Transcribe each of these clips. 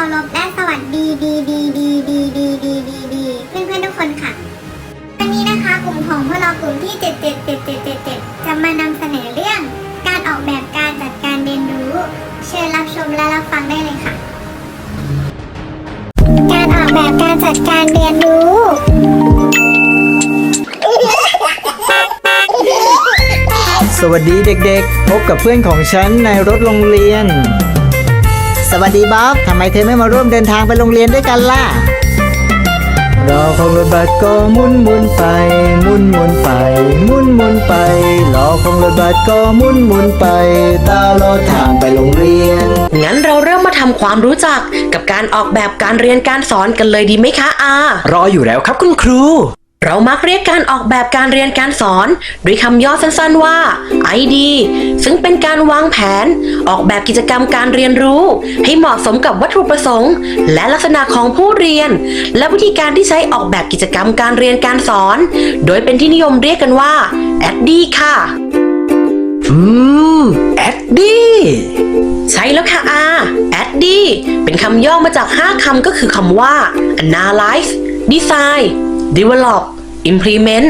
ารพและสวัสดีดีดีดีดีดีดีดีดีเพื่อนเพื่อนทุกคนค่ะ วันนี้นะคะกลุ่มของพวกเรากลุ่มที่77777 จะมานำเสนอเรื่อง การออกแบบการจัดการเรียนรู้ เชิญรับชมและรับฟังได้เลยค่ะ การออกแบบการจัดการเรียนรู้สวัสดีเด็กๆ พบกับเพื่อนของฉันในรถโรงเรียน สวัสดีบ๊อบทำไมเธอไม่มาร่วมเดินทางไปโรงเรียนด้วยกันล่ะรอของรถบัสก็หมุนหมุนไปหมุนหมุนไปหมุนหมุนไปรอของรถบัสก็หมุนหมุนไปตลอดทางไปโรงเรียน งั้นเราเริ่มมาทำความรู้จักกับการออกแบบการเรียนการสอนกันเลยดีไหมคะอา รออยู่แล้วครับคุณครู เรามักเรียกการออกแบบการเรียนการสอนด้วยคำย่อสั้นๆว่า ID ซึ่งเป็นการวางแผน ออกแบบกิจกรรมการเรียนรู้ ให้เหมาะสมกับวัตถุประสงค์ และลักษณะของผู้เรียน และวิธีการที่ใช้ออกแบบกิจกรรมการเรียนการสอน โดยเป็นที่นิยมเรียกกันว่า ADD ค่ะอืมแอดดี้ใช่แล้วค่ะอา ADD เป็นคำย่อมาจาก 5 คำก็คือคำว่า analyze design develop implement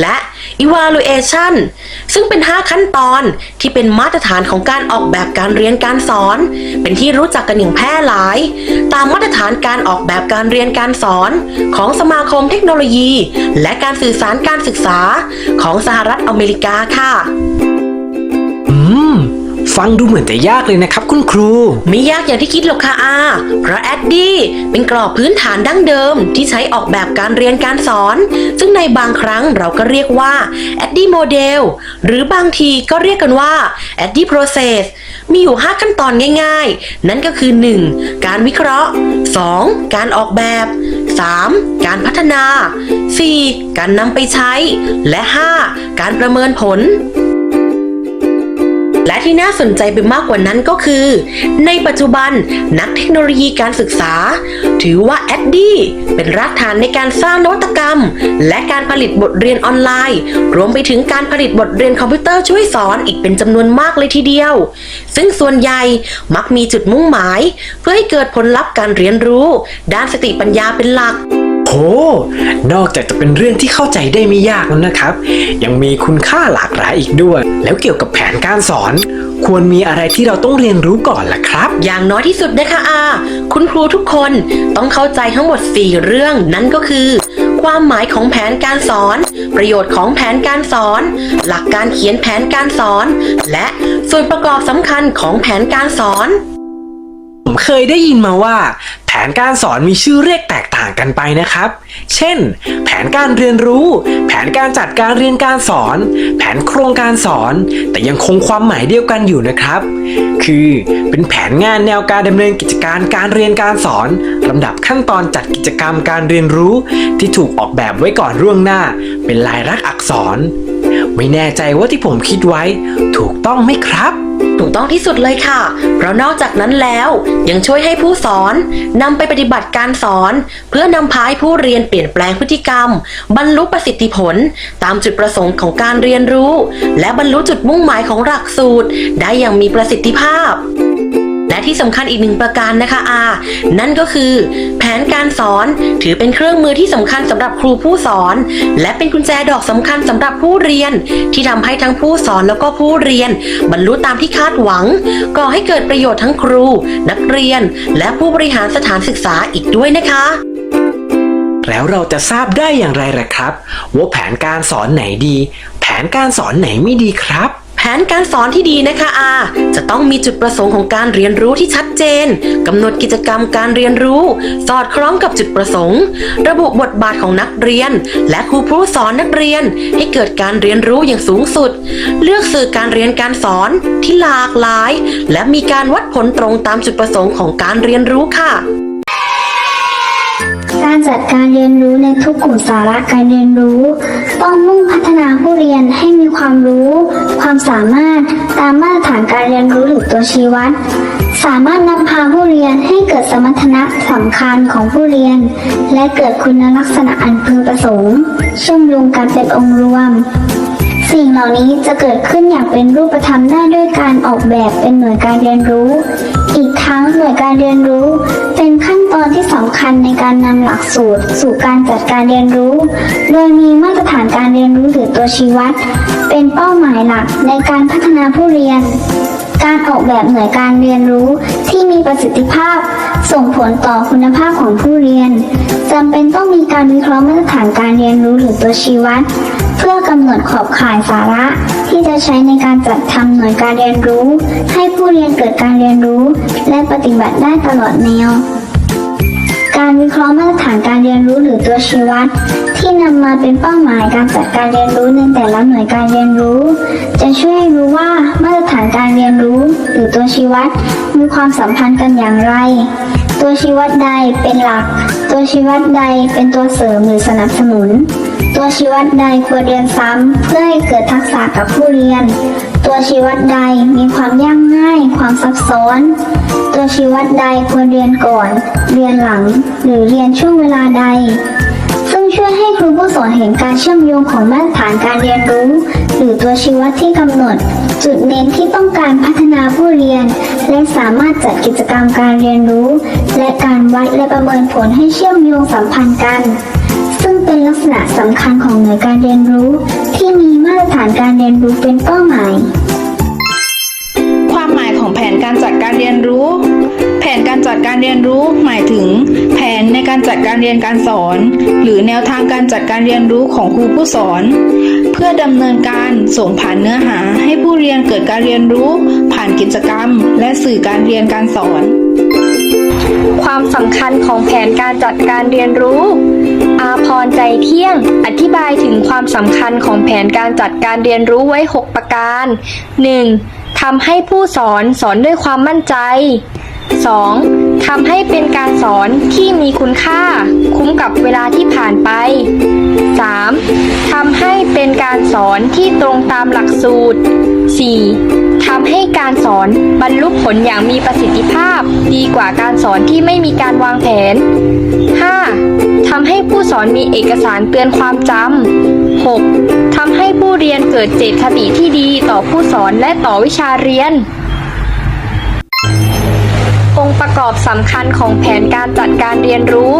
และ evaluation ซึ่งเป็น 5 ขั้นตอนที่เป็นมาตรฐานของการออกแบบการเรียนการสอน เป็นที่รู้จักกันอย่างแพร่หลาย ตามมาตรฐานการออกแบบการเรียนการสอน ของสมาคมเทคโนโลยี และการสื่อสารการศึกษาของสหรัฐอเมริกาค่ะ อืม ฟังดูเหมือนจะยากเลยนะครับคุณครู ไม่ยากอย่างที่คิดหรอกค่ะอาเพราะแอดดี้เป็นกรอบพื้นฐานดั้งเดิมที่ใช้ออกแบบการเรียนการสอน ซึ่งในบางครั้งเราก็เรียกว่าแอดดี้โมเดลหรือบางทีก็เรียกกันว่าแอดดี้โปรเซสมีอยู่ 5 ขั้นตอนง่าย ๆ นั่นก็คือ 1. การวิเคราะห์ 2. การออกแบบ 3. การพัฒนา 4. การนำไปใช้ และ 5. การประเมินผล และที่น่าสนใจไปมากกว่านั้นก็คือ ในปัจจุบันนักเทคโนโลยีการศึกษา ถือว่า a d d เป็นรากฐานในการสร้างนวัตกรรม และการผลิตบทเรียนออนไลน์ รวมไปถึงการผลิตบทเรียนคอมพิวเตอร์ช่วยสอนอีกเป็นจำนวนมากเลยทีเดียว ซึ่งส่วนใหญ่มักมีจุดมุ่งหมาย เพื่อให้เกิดผลลัพธ์การเรียนรู้ ด้านสติปัญญาเป็นหลัก โห นอกจากจะเป็นเรื่องที่เข้าใจได้ไม่ยากแล้วนะครับ ยังมีคุณค่าหลากหลายอีกด้วย แล้วเกี่ยวกับแผนการสอน ควรมีอะไรที่เราต้องเรียนรู้ก่อนล่ะครับ อย่างน้อยที่สุดนะคะอาคุณครูทุกคนต้องเข้าใจทั้งหมด 4 เรื่องนั่นก็คือ ความหมายของแผนการสอน ประโยชน์ของแผนการสอน หลักการเขียนแผนการสอน และส่วนประกอบสำคัญของแผนการสอน ผมเคยได้ยินมาว่าแผ นการสอนมีชื่อเรียกแตกต่างกันไปนะครับ เช่น แผนการเรียนรู้ แผนการจัดการเรียนการสอน แผนโครงการสอน แต่ยังคงความหมายเดียวกันอยู่นะครับ คือเป็นแผนงานแนวการดำเนินกิจการการเรียนการสอนลำดับขั้นตอนจัดกิจกรรมการเรียนรู้ ที่ถูกออกแบบไว้ก่อนล่วงหน้า เป็นลายลักษณ์อักษร ไม่แน่ใจว่าที่ผมคิดไว้ ถูกต้องไหมครับ ถูกต้องที่สุดเลยค่ะ เพราะนอกจากนั้นแล้วยังช่วยให้ผู้สอนนำไปปฏิบัติการสอน เพื่อนำพาให้ผู้เรียนเปลี่ยนแปลงพฤติกรรม บรรลุประสิทธิผล ตามจุดประสงค์ของการเรียนรู้ และบรรลุจุดมุ่งหมายของหลักสูตร ได้อย่างมีประสิทธิภาพ และที่สำคัญอีกหนึ่งประการนะคะอานั่นก็คือ แผนการสอนถือเป็นเครื่องมือที่สำคัญสำหรับครูผู้สอน และเป็นกุญแจดอกสำคัญสำหรับผู้เรียน ที่ทำให้ทั้งผู้สอนแล้วก็ผู้เรียน บรรลุตามที่คาดหวัง ก่อให้เกิดประโยชน์ทั้งครู นักเรียน และผู้บริหารสถานศึกษาอีกด้วยนะคะแล้วเราจะทราบได้อย่างไรล่ะครับ ว่าแผนการสอนไหนดี แผนการสอนไหนไม่ดีครับ แผนการสอนที่ดีนะคะอาจะต้องมีจุดประสงค์ของการเรียนรู้ที่ชัดเจนกำหนดกิจกรรมการเรียนรู้ สอดคล้องกับจุดประสงค์ ระบุบทบาทของนักเรียน และครูผู้สอนนักเรียน ให้เกิดการเรียนรู้อย่างสูงสุด เลือกสื่อการเรียนการสอนที่หลากหลาย และมีการวัดผลตรงตามจุดประสงค์ของการเรียนรู้ค่ะการจัดการเรียนรู้ในทุกกลุ่มสาระการเรียนรู้ ต้องมุ่งพัฒนาผู้เรียนให้มีความรู้ ความสามารถตามมาตรฐานการเรียนรู้หรือตัวชี้วัด สามารถนำพาผู้เรียนให้เกิดสมรรถนะสำคัญของผู้เรียน และเกิดคุณลักษณะอันพึงประสงค์เชื่อมโยงกันเป็นองค์รวมสิ่งเหล่านี้จะเกิดขึ้นอย่างเป็นรูปธรรมได้ด้วยการออกแบบเป็นหน่วยการเรียนรู้ อีกทั้งหน่วยการเรียนรู้เป็น ตอนที่สำคัญในการนำหลักสูตร สู่การจัดการเรียนรู้ โดยมีมาตรฐานการเรียนรู้หรือตัวชี้วัด เป็นเป้าหมายหลักในการพัฒนาผู้เรียน การออกแบบหน่วยการเรียนรู้ที่มีประสิทธิภาพ ส่งผลต่อคุณภาพของผู้เรียนจำเป็นต้องมีการวิเคราะห์มาตรฐานการเรียนรู้หรือตัวชี้วัด เพื่อกำหนดขอบข่ายสาระที่จะใช้ในการจัดทำหน่วยการเรียนรู้ ให้ผู้เรียนเกิดการเรียนรู้ และปฏิบัติได้ตลอดแนว การวิเคราะห์มาตรฐานการเรียนรู้หรือตัวชี้วัด ที่นำมาเป็นเป้าหมายการจัดการเรียนรู้ในแต่ละหน่วยการเรียนรู้ จะช่วยให้รู้ว่ามาตรฐานการเรียนรู้หรือตัวชี้วัดมีความสัมพันธ์กันอย่างไร ตัวชี้วัดใดเป็นหลัก ตัวชี้วัดใดเป็นตัวเสริมหรือสนับสนุน ตัวชี้วัดใดควรเรียนซ้ำเพื่อให้เกิดทักษะกับผู้เรียน ตัวชี้วัดใดมีความยากง่าย ความซับซ้อน ตัวชี้วัดใดควรเรียนก่อน เรียนหลัง หรือเรียนช่วงเวลาใด ซึ่งช่วยให้ครูผู้สอนเห็นการเชื่อมโยงของมาตรฐานการเรียนรู้ หรือตัวชี้วัดที่กำหนด จุดเน้นที่ต้องการพัฒนาผู้เรียน และสามารถจัดกิจกรรมการเรียนรู้ และการวัดและประเมินผลให้เชื่อมโยงสัมพันธ์กันซึ่งเป็นลักษณะสำคัญของหน่วยการเรียนรู้ ที่มีมาตรฐานการเรียนรู้เป็นเป้าหมาย แผนการจัดการเรียนรู้ แผนการจัดการเรียนรู้หมายถึง แผนในการจัดการเรียนการสอน หรือแนวทางการจัดการเรียนรู้ของครูผู้สอน เพื่อดำเนินการส่งผ่านเนื้อหาให้ผู้เรียนเกิดการเรียนรู้ ผ่านกิจกรรม และสื่อการเรียนการสอน ความสำคัญของแผนการจัดการเรียนรู้อาพรใจเที่ยง อธิบายถึงความสำคัญของแผนการจัดการเรียนรู้ไว้ 6 ประการ 1. ทำให้ผู้สอนสอนด้วยความมั่นใจ 2. ทำให้เป็นการสอนที่มีคุณค่า คุ้มกับเวลาที่ผ่านไป 3. ทำให้เป็นการสอนที่ตรงตามหลักสูตร 4. ทำให้การสอนบรรลุผลอย่างมีประสิทธิภาพ ดีกว่าการสอนที่ไม่มีการวางแผน 5. สอนมีเอกสารเตือนความจำ 6. ทำให้ผู้เรียนเกิดเจตคติที่ดีต่อผู้สอนและต่อวิชาเรียน องค์ประกอบสำคัญของแผนการจัดการเรียนรู้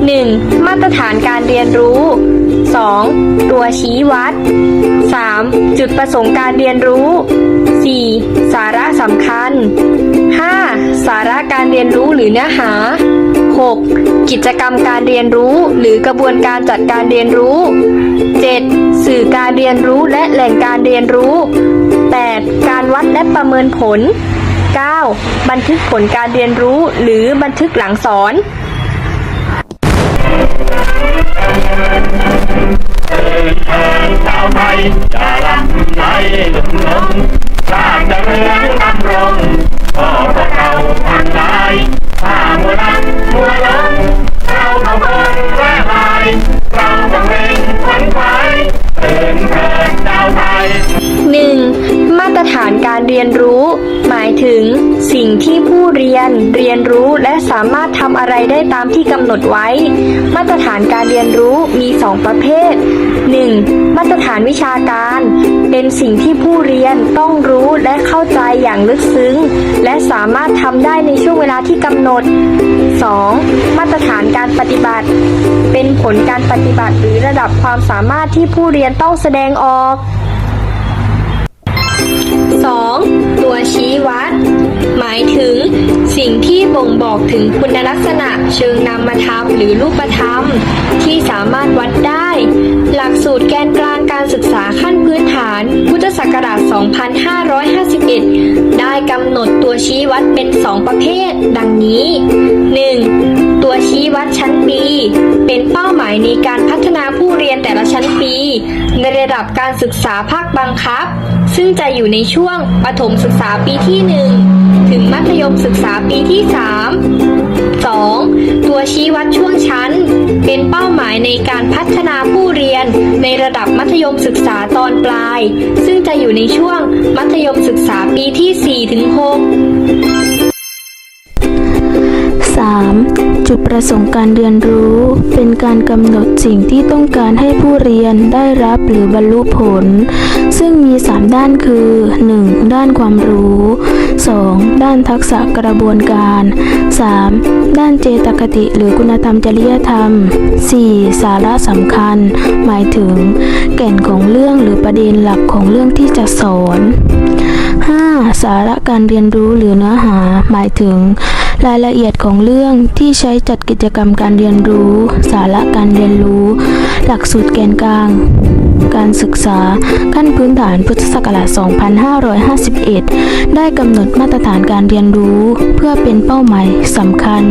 1. มาตรฐานการเรียนรู้ 2. ตัวชี้วัด 3. จุดประสงค์การเรียนรู้ 4. สาระสำคัญ 5. สาระการเรียนรู้หรือเนื้อหา 6. กิจกรรมการเรียนรู้ หรือกระบวนการจัดการเรียนรู้ 7. สื่อการเรียนรู้และแหล่งการเรียนรู้ 8. การวัดและประเมินผล 9. บันทึกผลการเรียนรู้หรือบันทึกหลังสอนชาวไทยอย่าลำไหลลุ่มลงชาติจะเรืองดำรง ขอพวกเราทั้งหลายถ้ามัวลำมัวหลงเราต้องคงแร่หายเราต้อง เรียนรู้และสามารถทำอะไรได้ตามที่กำหนดไว้ มาตรฐานการเรียนรู้มี 2 ประเภท 1. มาตรฐานวิชาการ เป็นสิ่งที่ผู้เรียนต้องรู้และเข้าใจอย่างลึกซึ้ง และสามารถทำได้ในช่วงเวลาที่กำหนด 2. มาตรฐานการปฏิบัติ เป็นผลการปฏิบัติหรือระดับความสามารถที่ผู้เรียนต้องแสดงออก 2. ตัวชี้วัด มายถึง สิ่งที่บ่งบอกถึงคุณลักษณะเชิงนามธรรมหรือรูปธรรม ที่สามารถวัดได้ หลักสูตรแกนกลางการศึกษาขั้นพื้นฐาน พุทธศักราช 2551 ได้กำหนดตัวชี้วัดเป็น 2 ประเภท ดังนี้ 1. ตัวชี้วัดชั้นปี เป็นเป้าหมายในการพัฒนาผู้เรียนแต่ละชั้นปี ในระดับการศึกษาภาคบังคับ ซึ่งจะอยู่ในช่วงประถมศึกษาปีที่ 1 ถึงมัธยมศึกษาปีที่ 3 2. ตัวชี้วัดช่วงชั้น เป็นเป้าหมายในการพัฒนาผู้เรียนในระดับมัธยมศึกษาตอนปลาย ซึ่งจะอยู่ในช่วงมัธยมศึกษาปีที่4ถึง6 3. จุดประสงค์การเรียนรู้ เป็นการกำหนดสิ่งที่ต้องการให้ผู้เรียนได้รับหรือบรรลุผล ซึ่งมี 3 ด้านคือ 1. ด้านความรู้ 2. ด้านทักษะกระบวนการ 3. ด้านเจตคติหรือคุณธรรมจริยธรรม 4. สาระสำคัญ หมายถึง แก่นของเรื่องหรือประเด็นหลักของเรื่องที่จะสอน 5. สาระการเรียนรู้หรือเนื้อหา หมายถึง รายละเอียดของเรื่องื่องที่ใช้จัดกิจกรรมการเรียนรู้ สาระการเรียนรู้ หลักสูตรแกนกลาง การศึกษาขั้นพื้นฐานพุทธศักราช 2551 ได้กำหนดมาตรฐานการเรียนรู้ เพื่อเป็นเป้าหมายสำคัญ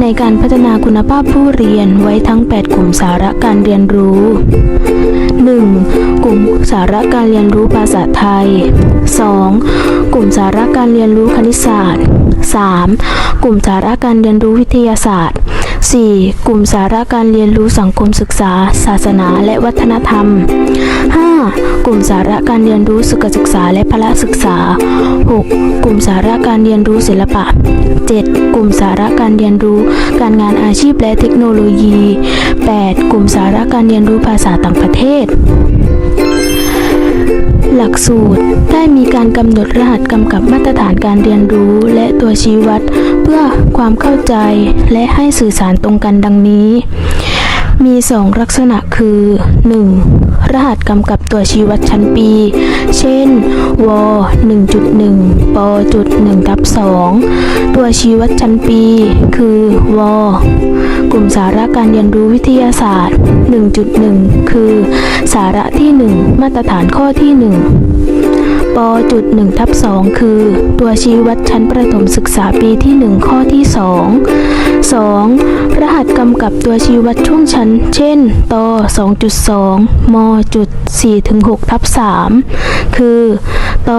ในการพัฒนาคุณภาพผู้เรียนไว้ทั้ง 8 กลุ่มสาระการเรียนรู้ 1. กลุ่มสาระการเรียนรู้ภาษาไทย 2. กลุ่มสาระการเรียนรู้คณิตศาสตร์ 3. กลุ่มสาระการเรียนรู้วิทยาศาสตร์ 4. กลุ่มสาระการเรียนรู้สังคมศึกษา ศาสนาและวัฒนธรรม 5. กลุ่มสาระการเรียนรู้สุขศึกษาและพละศึกษา 6. กลุ่มสาระการเรียนรู้ศิลปะ 7. กลุ่มสาระการเรียนรู้การงานอาชีพและเทคโนโลยี 8. กลุ่มสาระการเรียนรู้ภาษาต่างประเทศ หลักสูตรได้มีการกำหนดรหัสกำกับมาตรฐานการเรียนรู้ และตัวชี้วัด เพื่อความเข้าใจและให้สื่อสารตรงกันดังนี้ มี 2 ลักษณะคือ 1. รหัสกำกับตัวชี้วัดชั้นปี เช่น ว 1.1ปจุด1ทับ2ตัวชี้วัดชั้นปี คือ ว กลุ่มสาระการเรียนรู้วิทยาศาสตร์ 1.1 คือ สาระที่ 1 มาตรฐานข้อที่ 1 ปจุด1ทับ2คือ ตัวชี้วัดชั้นประถมศึกษาปีที่ 1 ข้อที่ 2 2. รหัสกำกับตัวชี้วัดช่วงชั้น เช่นต2.2มจุด4ถึง6ทับ3คือต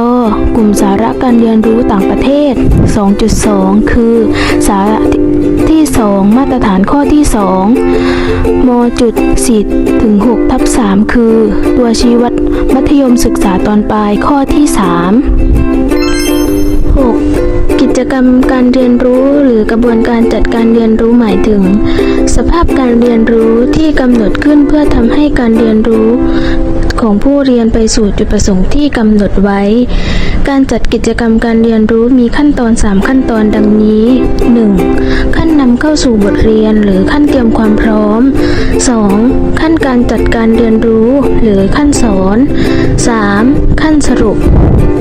กลุ่มสาระการเรียนรู้ต่างประเทศ 2.2 คือสาระ 2 มาตรฐานข้อที่ 2 มจุด4ถึง6ทับ3คือ ตัวชี้วัดมัธยมศึกษาตอนปลายข้อที่ 3 6. กิจกรรมการเรียนรู้หรือกระบวนการจัดการเรียนรู้หมายถึง สภาพการเรียนรู้ที่กำหนดขึ้นเพื่อทำให้การเรียนรู้ของผู้เรียนไปสู่จุดประสงค์ที่กำหนดไว้การจัดกิจกรรมการเรียนรู้มีขั้นตอน 3 ขั้นตอนดังนี้ 1. ขั้นนำเข้าสู่บทเรียนหรือขั้นเตรียมความพร้อม 2. ขั้นการจัดการเรียนรู้หรือขั้นสอน 3. ขั้นสรุป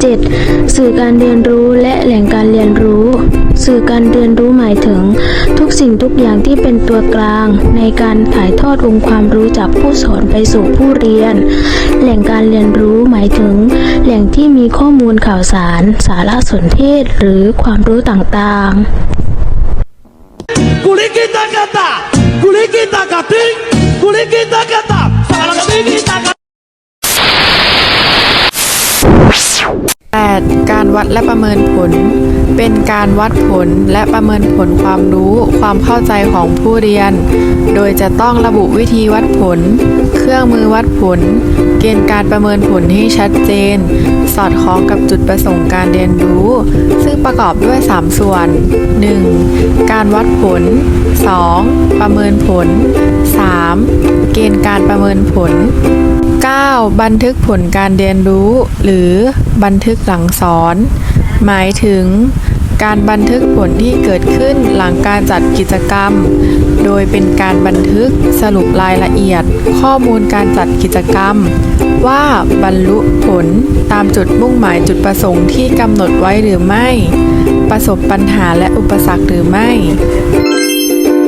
7. สื่อการเรียนรู้และแหล่งการเรียนรู้ สื่อการเรียนรู้หมายถึง ทุกสิ่งทุกอย่างที่เป็นตัวกลาง ในการถ่ายทอดองค์ความรู้จากผู้สอนไปสู่ผู้เรียน แหล่งการเรียนรู้หมายถึง แหล่งที่มีข้อมูลข่าวสาร สารสนเทศ หรือความรู้ต่างๆ Kulikita kata, kulikita kating, kulikita kata, salam kulikita kata. 8. การวัดและประเมินผล เป็นการวัดผลและประเมินผลความรู้ความเข้าใจของผู้เรียน โดยจะต้องระบุวิธีวัดผล เครื่องมือวัดผล เกณฑ์การประเมินผลให้ชัดเจน สอดคล้องกับจุดประสงค์การเรียนรู้ ซึ่งประกอบด้วย 3 ส่วน 1. การวัดผล 2. ประเมินผล 3. เกณฑ์การประเมินผล 9. บันทึกผลการเรียนรู้ หรือบันทึกหลังสอน หมายถึงการบันทึกผลที่เกิดขึ้นหลังการจัดกิจกรรม โดยเป็นการบันทึกสรุปรายละเอียด ข้อมูลการจัดกิจกรรม ว่าบรรลุผลตามจุดมุ่งหมายจุดประสงค์ที่กำหนดไว้หรือไม่ ประสบปัญหาและอุปสรรคหรือไม่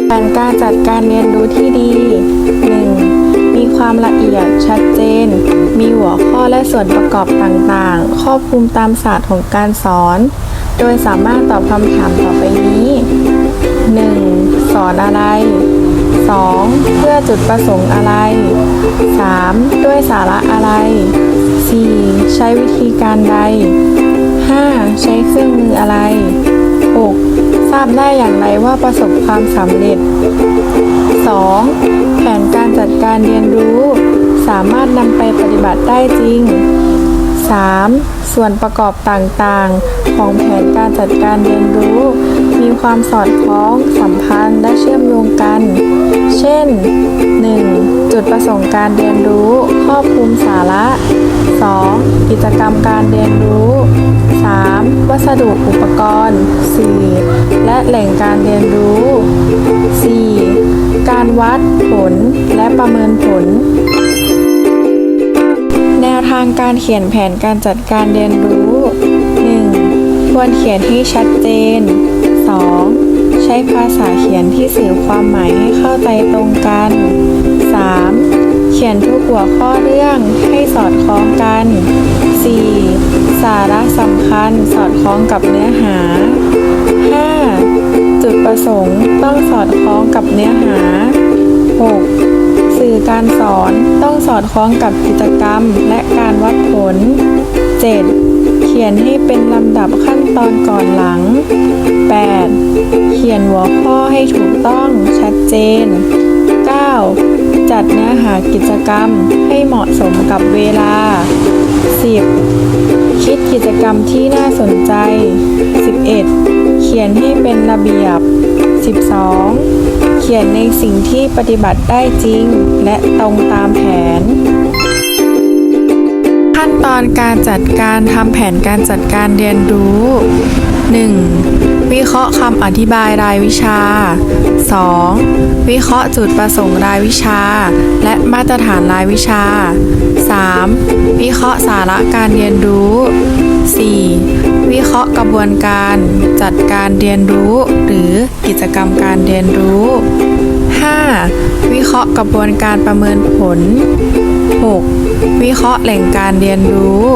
แผนการจัดการเรียนรู้ที่ดี 1. ความละเอียดชัดเจน มีหัวข้อและส่วนประกอบต่างๆ ครอบคลุมตามศาสตร์ของการสอน โดยสามารถตอบคำถามต่อไปนี้ 1. สอนอะไร 2. เพื่อจุดประสงค์อะไร 3. ด้วยสาระอะไร 4. ใช้วิธีการใด 5. ใช้เครื่องมืออะไร 6. ทราบได้อย่างไรว่าประสบความสำเร็จ 2. แผนการจัดการเรียนรู้ สามารถนำไปปฏิบัติได้จริง 3. ส่วนประกอบต่างๆ ของแผนการจัดการเรียนรู้ มีความสอดคล้องสัมพันธ์และเชื่อมโยงกัน เช่น 1. จุดประสงค์การเรียนรู้ครอบคลุมสาระ 2. กิจกรรมการเรียนรู้ 3. วัสดุอุปกรณ์ 4. และแหล่งการเรียนรู้ 4. การวัดผลและประเมินผล แนวทางการเขียนแผนการจัดการเรียนรู้ 1. ควรเขียนให้ชัดเจน 2. ใช้ภาษาเขียนที่สื่อความหมายให้เข้าใจตรงกัน 3. เขียนทุกหัวข้อเรื่องให้สอดคล้องกัน 4. สาระสำคัญสอดคล้องกับเนื้อหา 5. จุดประสงค์ต้องสอดคล้องกับเนื้อหา 6. สื่อการสอนต้องสอดคล้องกับกิจกรรมและการวัดผล 7. เขียนให้เป็นลำดับขั้นตอนก่อนหลัง 8. เขียนหัวข้อให้ถูกต้องชัดเจน 9. จัดเนื้อหากิจกรรมให้เหมาะสมกับเวลา 10. คิดกิจกรรมที่น่าสนใจ 11. เขียนให้เป็นระเบียบ 12. เขียนในสิ่งที่ปฏิบัติได้จริง และตรงตามแผน ขั้นตอนการจัดการทำแผนการจัดการเรียนรู้ 1. วิเคราะห์คำอธิบายรายวิชา 2. วิเคราะห์จุดประสงค์รายวิชา และมาตรฐานรายวิชา 3. วิเคราะห์สาระการเรียนรู้ 4. วิเคราะห์กระบวนการจัดการเรียนรู้ หรือกิจกรรมการเรียนรู้ 5. วิเคราะห์กระบวนการประเมินผล 6. วิเคราะห์แหล่งการเรียนรู้